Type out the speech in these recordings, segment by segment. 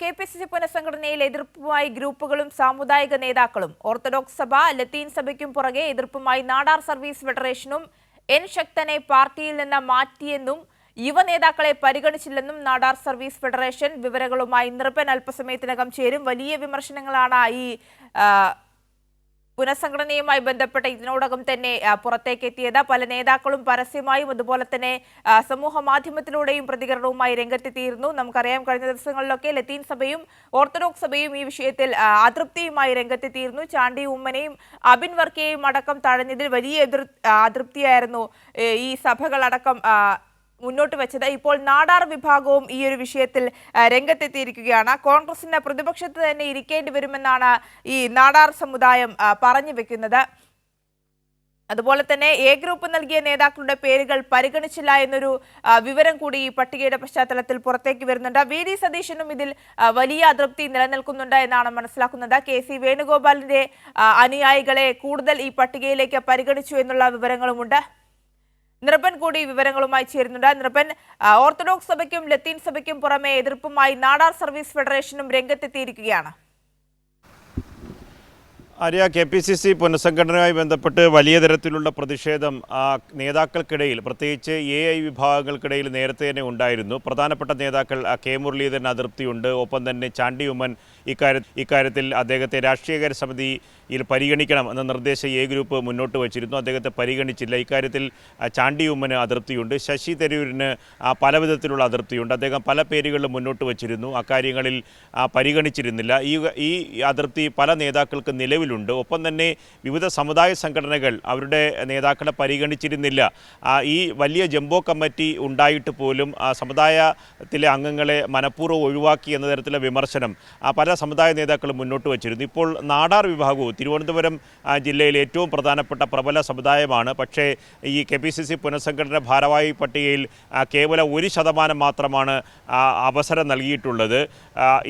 K P C C പുനഃസംഘടനയിൽ എതിർപ്പുമായി ഗ്രൂപ്പുകളും സാമുദായിക നേതാക്കളും. ഓർത്തഡോക്സ് സഭ ലത്തീൻ സഭയ്ക്കും പുറകെ എതിർപ്പുമായി നാടാർ സർവീസ് ഫെഡറേഷനും എൻ ശക്തനെ പാർട്ടിയിൽ നിന്ന് മാറ്റിയെന്നും യുവ നേതാക്കളെ പരിഗണിച്ചില്ലെന്നും നാടാർ സർവീസ് ഫെഡറേഷൻ വിവരങ്ങളുമായി നിർപ്പൻ അല്പസമയത്തിനകം ചേരും. വലിയ വിമർശനങ്ങളാണ് ഈ പുനഃസംഘടനയുമായി ബന്ധപ്പെട്ട് ഇതിനോടകം തന്നെ പുറത്തേക്ക് എത്തിയത് പല നേതാക്കളും പരസ്യമായും അതുപോലെ തന്നെ സമൂഹ മാധ്യമത്തിലൂടെയും പ്രതികരണവുമായി രംഗത്തെത്തിയിരുന്നു. നമുക്കറിയാം കഴിഞ്ഞ ദിവസങ്ങളിലൊക്കെ ലത്തീൻ സഭയും ഓർത്തഡോക്സ് സഭയും ഈ വിഷയത്തിൽ അതൃപ്തിയുമായി രംഗത്തെത്തിയിരുന്നു. ചാണ്ടി ഉമ്മനെയും അബിൻ വർക്കിയെയും അടക്കം തഴഞ്ഞതിൽ വലിയ എതിർ അതൃപ്തിയായിരുന്നു ഈ സഭകളടക്കം മുന്നോട്ട് വെച്ചത്. ഇപ്പോൾ നാടാർ വിഭാഗവും ഈ ഒരു വിഷയത്തിൽ രംഗത്തെത്തിയിരിക്കുകയാണ്. കോൺഗ്രസിന് പ്രതിപക്ഷത്ത് തന്നെ ഇരിക്കേണ്ടി വരുമെന്നാണ് ഈ നാടാർ സമുദായം പറഞ്ഞു വെക്കുന്നത്. അതുപോലെ തന്നെ എ ഗ്രൂപ്പ് നൽകിയ നേതാക്കളുടെ പേരുകൾ പരിഗണിച്ചില്ല എന്നൊരു വിവരം കൂടി ഈ പട്ടികയുടെ പശ്ചാത്തലത്തിൽ പുറത്തേക്ക് വരുന്നുണ്ട്. വി. ഡി. സതീശനും ഇതിൽ വലിയ അതൃപ്തി നിലനിൽക്കുന്നുണ്ട് എന്നാണ് മനസ്സിലാക്കുന്നത്. കെ. സി. വേണുഗോപാലിന്റെ അനുയായികളെ കൂടുതൽ ഈ പട്ടികയിലേക്ക് പരിഗണിച്ചു എന്നുള്ള വിവരങ്ങളുമുണ്ട്. നിർബൻ കൂടി വിവരങ്ങളുമായി ചേരുന്നുണ്ട്. നിർബൻ ഓർത്തഡോക്സ് സഭയ്ക്കും ലത്തീൻ സഭയ്ക്കും പുറമെ എതിർപ്പുമായി നാടാർ സർവീസ് ഫെഡറേഷനും രംഗത്തെത്തിയിരിക്കുകയാണ്. ആര്യ കെ പി സി സി പുനഃസംഘടനയുമായി ബന്ധപ്പെട്ട് വലിയ തരത്തിലുള്ള പ്രതിഷേധം ആ, നേതാക്കൾക്കിടയിൽ പ്രത്യേകിച്ച് എ ഐ വിഭാഗങ്ങൾക്കിടയിൽ നേരത്തെ തന്നെ ഉണ്ടായിരുന്നു. പ്രധാനപ്പെട്ട നേതാക്കൾ കെ മുരളീധരൻ അതൃപ്തിയുണ്ട് ഒപ്പം തന്നെ ചാണ്ടി ഉമ്മൻ ഇക്കാര്യ ഇക്കാര്യത്തിൽ അദ്ദേഹത്തെ രാഷ്ട്രീയകാര്യ സമിതിയിൽ പരിഗണിക്കണം എന്ന നിർദ്ദേശം എ ഗ്രൂപ്പ് മുന്നോട്ട് വച്ചിരുന്നു. അദ്ദേഹത്തെ പരിഗണിച്ചില്ല. ഇക്കാര്യത്തിൽ ചാണ്ടിയുമ്മന് അതൃപ്തിയുണ്ട് ശശി തരൂരിന് ആ, പല വിധത്തിലുള്ള അതൃപ്തിയുണ്ട് അദ്ദേഹം പല പേരുകളിലും മുന്നോട്ട് വച്ചിരുന്നു. അക്കാര്യങ്ങളിൽ പരിഗണിച്ചിരുന്നില്ല. ഈ ഈ അതൃപ്തി പല നേതാക്കൾക്ക് നിലവിലുണ്ട്. ഒപ്പം തന്നെ വിവിധ സമുദായ സംഘടനകൾ അവരുടെ നേതാക്കളെ പരിഗണിച്ചിരുന്നില്ല. ഈ വലിയ ജംബോ കമ്മിറ്റി ഉണ്ടായിട്ട് പോലും സമുദായത്തിലെ അംഗങ്ങളെ മനഃപൂർവം ഒഴിവാക്കി എന്ന തരത്തിലുള്ള വിമർശനം പല സമുദായ നേതാക്കളും മുന്നോട്ട് വച്ചിരുന്നു. ഇപ്പോൾ നാടാർ വിഭാഗവും തിരുവനന്തപുരം ജില്ലയിലെ ഏറ്റവും പ്രധാനപ്പെട്ട പ്രബല സമുദായമാണ്. പക്ഷേ ഈ കെ പി സി സി പുനഃസംഘടന ഭാരവാഹി പട്ടികയിൽ കേവലം ഒരു ശതമാനം മാത്രമാണ് അവസരം നൽകിയിട്ടുള്ളത്.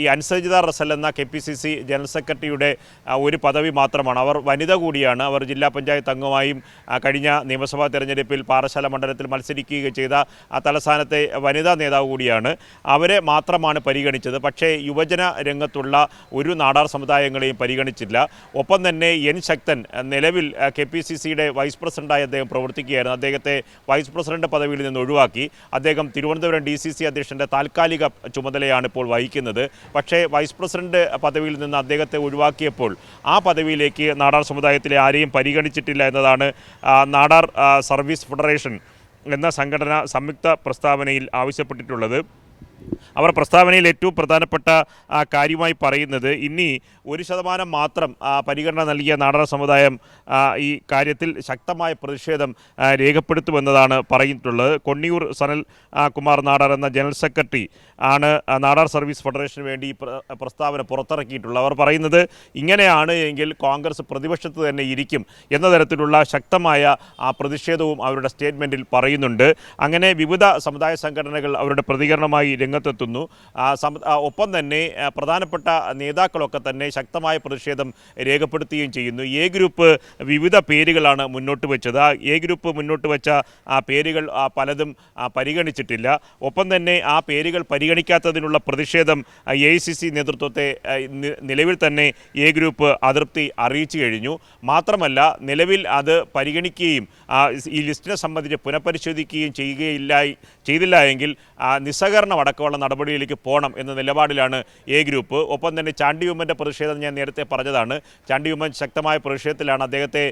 ഈ അൻസജിത റസൽ എന്ന K P C C general സെക്രട്ടറിയുടെ ഒരു പദവി മാത്രമാണ്. അവർ വനിത കൂടിയാണ്. അവർ ജില്ലാ പഞ്ചായത്ത് അംഗമായും കഴിഞ്ഞ നിയമസഭാ തെരഞ്ഞെടുപ്പിൽ പാറശാല മണ്ഡലത്തിൽ മത്സരിക്കുക ചെയ്ത തലസ്ഥാനത്തെ വനിതാ നേതാവ് കൂടിയാണ്. അവരെ മാത്രമാണ് പരിഗണിച്ചത്. പക്ഷേ യുവജന രംഗത്തുള്ള ഒരു നാടാർ സമുദായങ്ങളെയും പരിഗണിച്ചില്ല. ഒപ്പം തന്നെ എൻ ശക്തൻ നിലവിൽ കെ പി സി സിയുടെ വൈസ് പ്രസിഡന്റായി അദ്ദേഹം പ്രവർത്തിക്കുകയായിരുന്നു. അദ്ദേഹത്തെ വൈസ് പ്രസിഡന്റ് പദവിയിൽ നിന്ന് ഒഴിവാക്കി. അദ്ദേഹം തിരുവനന്തപുരം ഡി സി സി അധ്യക്ഷന്റെ താൽക്കാലിക ചുമതലയാണ് ഇപ്പോൾ വഹിക്കുന്നത്. പക്ഷേ വൈസ് പ്രസിഡന്റ് പദവിയിൽ നിന്ന് അദ്ദേഹത്തെ ഒഴിവാക്കിയപ്പോൾ ആ പദവിയിലേക്ക് നാടാർ സമുദായത്തിലെ ആരെയും പരിഗണിച്ചിട്ടില്ല എന്നതാണ് നാടാർ സർവീസ് ഫെഡറേഷൻ എന്ന സംഘടന സംയുക്ത പ്രസ്താവനയിൽ ആവശ്യപ്പെട്ടിട്ടുള്ളത്. അവർ പ്രസ്താവനയിൽ ഏറ്റവും പ്രധാനപ്പെട്ട കാര്യമായി പറയുന്നത് ഇനി ഒരു ശതമാനം മാത്രം പരിഗണന നൽകിയ നാടക സമുദായം ഈ കാര്യത്തിൽ ശക്തമായ പ്രതിഷേധം രേഖപ്പെടുത്തുമെന്നതാണ് പറഞ്ഞിട്ടുള്ളത് കൊണ്ണിയൂർ സനൽ കുമാർ നാടാർ എന്ന ജനറൽ സെക്രട്ടറി ആണ് നാടാർ സർവീസ് ഫെഡറേഷന് വേണ്ടി പ്രസ്താവന പുറത്തിറക്കിയിട്ടുള്ളത്. അവർ പറയുന്നത് ഇങ്ങനെയാണ് എങ്കിൽ കോൺഗ്രസ് പ്രതിപക്ഷത്ത് തന്നെ ഇരിക്കും എന്ന തരത്തിലുള്ള ശക്തമായ പ്രതിഷേധവും അവരുടെ സ്റ്റേറ്റ്മെന്റിൽ പറയുന്നുണ്ട്. അങ്ങനെ വിവിധ സമുദായ സംഘടനകൾ അവരുടെ പ്രതികരണമായി രംഗത്തെത്തുന്നു. ഒപ്പം തന്നെ പ്രധാനപ്പെട്ട നേതാക്കളൊക്കെ തന്നെ ശക്തമായ പ്രതിഷേധം രേഖപ്പെടുത്തുകയും ചെയ്യുന്നു. എ ഗ്രൂപ്പ് വിവിധ പേരുകളാണ് മുന്നോട്ട് വെച്ചത്. ആ എ ഗ്രൂപ്പ് മുന്നോട്ട് വെച്ച ആ പേരുകൾ പലതും പരിഗണിച്ചിട്ടില്ല. ഒപ്പം തന്നെ ആ പേരുകൾ പരിഗണിക്കാത്തതിനുള്ള പ്രതിഷേധം എ ഐ സി സി നേതൃത്വത്തെ നിലവിൽ തന്നെ എ ഗ്രൂപ്പ് അതൃപ്തി അറിയിച്ചു കഴിഞ്ഞു. മാത്രമല്ല നിലവിൽ അത് പരിഗണിക്കുകയും ഈ ലിസ്റ്റിനെ സംബന്ധിച്ച് പുനഃപരിശോധിക്കുകയും ചെയ്യുകയില്ല ചെയ്തില്ല എങ്കിൽ ആ, നിസ്സഹകരണം അടക്കമുള്ള നടപടിയിലേക്ക് പോകണം എന്ന നിലപാടിലാണ് എ ഗ്രൂപ്പ്. ഒപ്പം തന്നെ ചാണ്ടി ഉമ്മന്റെ പ്രതിഷേധം ഞാൻ നേരത്തെ പറഞ്ഞതാണ്. ചാണ്ടി ഉമ്മൻ ശക്തമായ പ്രതിഷേധത്തിലാണ് അദ്ദേഹത്തെ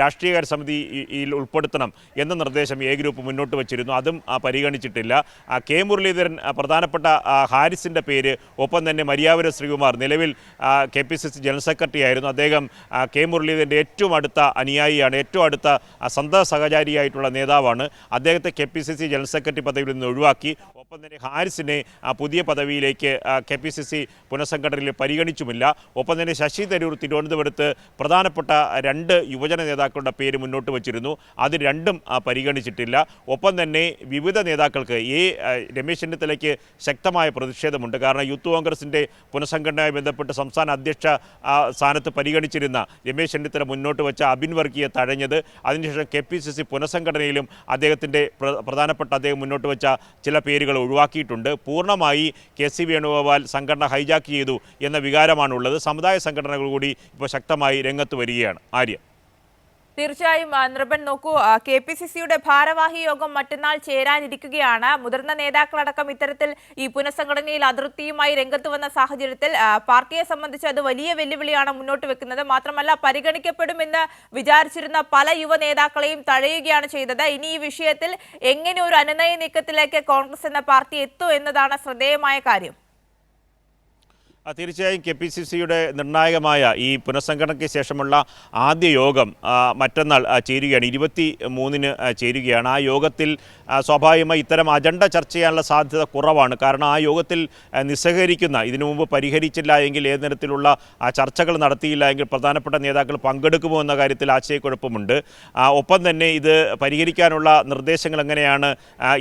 രാഷ്ട്രീയകാര്യ സമിതിയിൽ ഉൾപ്പെടുത്തണം എന്ന നിർദ്ദേശം എ ഗ്രൂപ്പ് മുന്നോട്ട് വച്ചിരുന്നു. അതും പരിഗണിച്ചിട്ടില്ല. കെ മുരളീധരൻ പ്രധാനപ്പെട്ട ഹാരിസിന്റെ പേര് ഒപ്പം തന്നെ മരിയാവര ശ്രീകുമാർ നിലവിൽ K P C C general secretary ആയിരുന്നു. അദ്ദേഹം കെ മുരളീധരന്റെ ഏറ്റവും അടുത്ത അനുയായിയാണ് ഏറ്റവും അടുത്ത സന്ത സഹചാരിയായിട്ടുള്ള നേതാവാണ്. അദ്ദേഹത്തെ K P C C general secretary പദവിയിൽ നിന്ന് ഒഴിവാക്കി. ഒപ്പം തന്നെ ഹാരിസിനെ പുതിയ പദവിയിലേക്ക് കെ പി സി സി പുനഃസംഘടനയിൽ പരിഗണിച്ചുമില്ല. ഒപ്പം തന്നെ ശശി തരൂർ തിരുവനന്തപുരത്ത് പ്രധാനപ്പെട്ട രണ്ട് യുവജന നേതാക്കളുടെ പേര് മുന്നോട്ട് വച്ചിരുന്നു. അത് രണ്ടും പരിഗണിച്ചിട്ടില്ല. ഒപ്പം തന്നെ വിവിധ നേതാക്കൾക്ക് ഈ രമേശ് ചെന്നിത്തലയ്ക്ക് ശക്തമായ പ്രതിഷേധമുണ്ട്. കാരണം യൂത്ത് കോൺഗ്രസിന്റെ പുനഃസംഘടനയുമായി ബന്ധപ്പെട്ട് സംസ്ഥാന അധ്യക്ഷ സ്ഥാനത്ത് പരിഗണിച്ചിരുന്ന രമേശ് ചെന്നിത്തല മുന്നോട്ട് വെച്ച അബിൻ വർഗീയെ തഴഞ്ഞത്. അതിനുശേഷം കെ പി സി സി പുനഃസംഘടനയിലും അദ്ദേഹത്തിന്റെ പ്രധാനപ്പെട്ട അദ്ദേഹം മുന്നോട്ട് വെച്ച ചില പേരുകൾ ഒഴിവാക്കിയിട്ടുണ്ട്. പൂർണമായി കെ സി വേണുഗോപാൽ സംഘടന ഹൈജാക്ക് ചെയ്തു എന്ന വികാരമാണുള്ളത്. സമുദായ സംഘടനകൾ കൂടി ഇപ്പോൾ ശക്തമായി രംഗത്ത് വരികയാണ്. ആര്യ. തീർച്ചയായും നൃപൻ നോക്കൂ. കെ പി സി സിയുടെ ഭാരവാഹി യോഗം മറ്റന്നാൾ ചേരാനിരിക്കുകയാണ്. മുതിർന്ന നേതാക്കളടക്കം ഇത്തരത്തിൽ ഈ പുനഃസംഘടനയിൽ അതിർത്തിയുമായി രംഗത്ത് വന്ന സാഹചര്യത്തിൽ പാർട്ടിയെ സംബന്ധിച്ച് അത് വലിയ വെല്ലുവിളിയാണ് മുന്നോട്ട് വെക്കുന്നത്. മാത്രമല്ല പരിഗണിക്കപ്പെടുമെന്ന് വിചാരിച്ചിരുന്ന പല യുവ നേതാക്കളെയും തഴയുകയാണ് ചെയ്തത്. ഇനി ഈ വിഷയത്തിൽ എങ്ങനെ ഒരു അനുനയ നീക്കത്തിലേക്ക് കോൺഗ്രസ് എന്ന പാർട്ടി എത്തും എന്നതാണ് ശ്രദ്ധേയമായ കാര്യം. തീർച്ചയായും കെ പി സി സിയുടെ നിർണായകമായ ഈ പുനഃസംഘടനയ്ക്ക് ശേഷമുള്ള ആദ്യ യോഗം മറ്റന്നാൾ ചേരുകയാണ്. ഇരുപത്തി മൂന്നിന് ചേരുകയാണ്. ആ യോഗത്തിൽ സ്വാഭാവികമായി ഇത്തരം അജണ്ട ചർച്ച ചെയ്യാനുള്ള സാധ്യത കുറവാണ്. കാരണം ആ യോഗത്തിൽ നിസ്സഹകരിക്കുന്ന ഇതിനു മുമ്പ് പരിഹരിച്ചില്ല എങ്കിൽ ഏത് തരത്തിലുള്ള ചർച്ചകൾ നടത്തിയില്ല എങ്കിൽ പ്രധാനപ്പെട്ട നേതാക്കൾ പങ്കെടുക്കുമോ എന്ന കാര്യത്തിൽ ആശയക്കുഴപ്പമുണ്ട്. ഒപ്പം തന്നെ ഇത് പരിഹരിക്കാനുള്ള നിർദ്ദേശങ്ങൾ എങ്ങനെയാണ്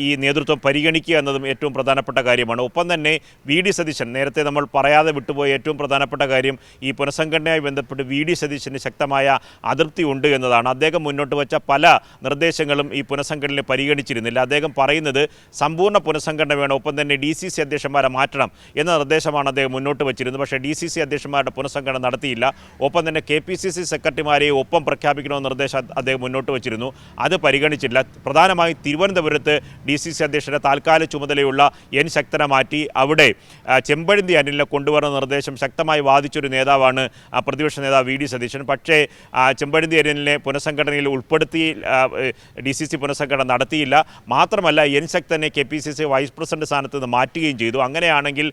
ഈ നേതൃത്വം പരിഗണിക്കുക എന്നതും ഏറ്റവും പ്രധാനപ്പെട്ട കാര്യമാണ്. ഒപ്പം തന്നെ വി ഡി സതീശൻ നേരത്തെ നമ്മൾ പറയാതെ വിട്ടുപോയ ഏറ്റവും പ്രധാനപ്പെട്ട കാര്യം ഈ പുനഃസംഘടനയുമായി ബന്ധപ്പെട്ട് വി ഡി സതീശന് ശക്തമായ അതൃപ്തി ഉണ്ട് എന്നതാണ്. അദ്ദേഹം മുന്നോട്ട് വച്ച പല നിർദ്ദേശങ്ങളും ഈ പുനഃസംഘടനയിൽ പരിഗണിച്ചിരുന്നില്ല. അദ്ദേഹം പറയുന്നത് സമ്പൂർണ പുനഃസംഘടന വേണം ഒപ്പം തന്നെ ഡി സി സി അധ്യക്ഷന്മാരെ മാറ്റണം എന്ന നിർദ്ദേശമാണ് അദ്ദേഹം മുന്നോട്ട് വച്ചിരുന്നത്. പക്ഷേ ഡി സി സി അധ്യക്ഷന്മാരുടെ പുനഃസംഘടന നടത്തിയില്ല. ഒപ്പം തന്നെ കെ പി സി സി സെക്രട്ടറിമാരെയും ഒപ്പം പ്രഖ്യാപിക്കണമെന്ന നിർദ്ദേശം അദ്ദേഹം മുന്നോട്ട് വച്ചിരുന്നു. അത് പരിഗണിച്ചില്ല. പ്രധാനമായും തിരുവനന്തപുരത്ത് ഡി സി സി അധ്യക്ഷന്റെ താൽക്കാലിക ചുമതലയുള്ള എൻ ശക്തനെ മാറ്റി അവിടെ ചെമ്പഴന്തി അനിലിനെ കൊണ്ടുവരുന്ന നിർദ്ദേശം ശക്തമായി വാദിച്ചൊരു നേതാവാണ് പ്രതിപക്ഷ നേതാവ് വി ഡി സതീശൻ. പക്ഷേ ചെമ്പഴന്തി അനിലിനെ പുനഃസംഘടനയിൽ ഉൾപ്പെടുത്തി ഡി സി സി പുനഃസംഘടന നടത്തിയില്ല. മാത്രമല്ല N ശക്തനെ K P C C vice president സ്ഥാനത്ത് നിന്ന് മാറ്റുകയും ചെയ്തു. അങ്ങനെയാണെങ്കിൽ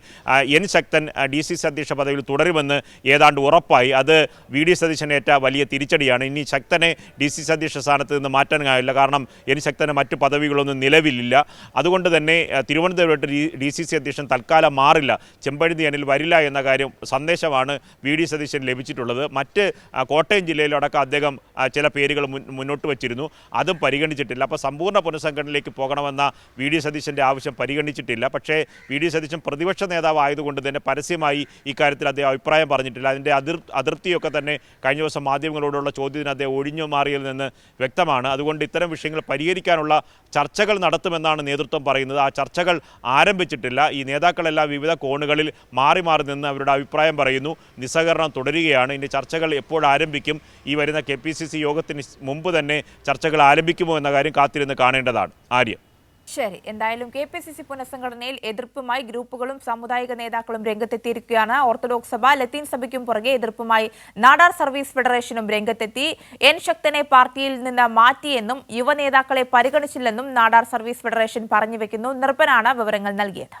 N Sakthan D C C അധ്യക്ഷ പദവിയിൽ തുടരുമെന്ന് ഏതാണ്ട് ഉറപ്പായി. അത് വി ഡി സതീശനേറ്റ വലിയ തിരിച്ചടിയാണ്. ഇനി ശക്തനെ ഡി സി സി അധ്യക്ഷ സ്ഥാനത്ത് നിന്ന് മാറ്റാൻ കഴിയില്ല. കാരണം എൻ ശക്തന് മറ്റു പദവികളൊന്നും നിലവിലില്ല. അതുകൊണ്ട് തന്നെ തിരുവനന്തപുരത്ത് ഡി സി സി അധ്യക്ഷൻ തൽക്കാലം മാറില്ല. ചെമ്പഴുതി അനിൽ വരില്ല എന്ന കാര്യം സന്ദേശമാണ് വി ഡി സതീശൻ ലഭിച്ചിട്ടുള്ളത്. മറ്റ് കോട്ടയം ജില്ലയിലടക്കം അദ്ദേഹം ചില പേരുകൾ മുന്നോട്ട് വച്ചിരുന്നു. അതും പരിഗണിച്ചിട്ടില്ല. അപ്പോൾ സമ്പൂർണ പുനഃസംഘടനയിലേക്ക് പോകണമെന്ന വി ഡി സതീശന്റെ ആവശ്യം പരിഗണിച്ചിട്ടില്ല. പക്ഷേ വി ഡി സതീശൻ പ്രതിപക്ഷ നേതാവ് ആയതുകൊണ്ട് തന്നെ പരസ്യമായി ഇക്കാര്യത്തിൽ അദ്ദേഹം അഭിപ്രായം പറഞ്ഞിട്ടില്ല. അതിന്റെ അതിർ അതിർത്തിയൊക്കെ തന്നെ കഴിഞ്ഞ ദിവസം മാധ്യമങ്ങളോടുള്ള ചോദ്യത്തിന് അദ്ദേഹം ഒഴിഞ്ഞു മാറിയതിൽ നിന്ന് വ്യക്തമാണ്. അതുകൊണ്ട് ഇത്തരം വിഷയങ്ങൾ പരിഹരിക്കാനുള്ള ചർച്ചകൾ നടത്തുമെന്നാണ് നേതൃത്വം പറയുന്നത്. ആ ചർച്ചകൾ ആരംഭിച്ചിട്ടില്ല. ഈ നേതാക്കളെല്ലാം വിവിധ കോണുകളിൽ മാറി മാറി നിന്ന് അവരുടെ അഭിപ്രായം പറയുന്നു. നിസ്സഹകരണം തുടരുകയാണ്. ഇനി ചർച്ചകൾ എപ്പോഴാരംഭിക്കും ഈ വരുന്ന കെ പി സി സി യോഗത്തിന് മുമ്പ് തന്നെ ചർച്ചകൾ ആരംഭിക്കുമോ എന്ന കാര്യം കാത്തിരുന്ന് കാണേണ്ടതാണ്. ആര്യ. ശരി. എന്തായാലും കെ പി സി സി പുനഃസംഘടനയിൽ എതിർപ്പുമായി ഗ്രൂപ്പുകളും സാമുദായിക നേതാക്കളും രംഗത്തെത്തിയിരിക്കുകയാണ്. ഓർത്തഡോക്സ് സഭ ലത്തീൻ സഭയ്ക്കും പുറകെ എതിർപ്പുമായി നാടാർ സർവീസ് ഫെഡറേഷനും രംഗത്തെത്തി. എൻ ശക്തനെ പാർട്ടിയിൽ നിന്ന് മാറ്റിയെന്നും യുവനേതാക്കളെ പരിഗണിച്ചില്ലെന്നും നാടാർ സർവീസ് ഫെഡറേഷൻ പറഞ്ഞു വെക്കുന്നു. നിർപ്പനാണ് വിവരങ്ങൾ നൽകിയത്.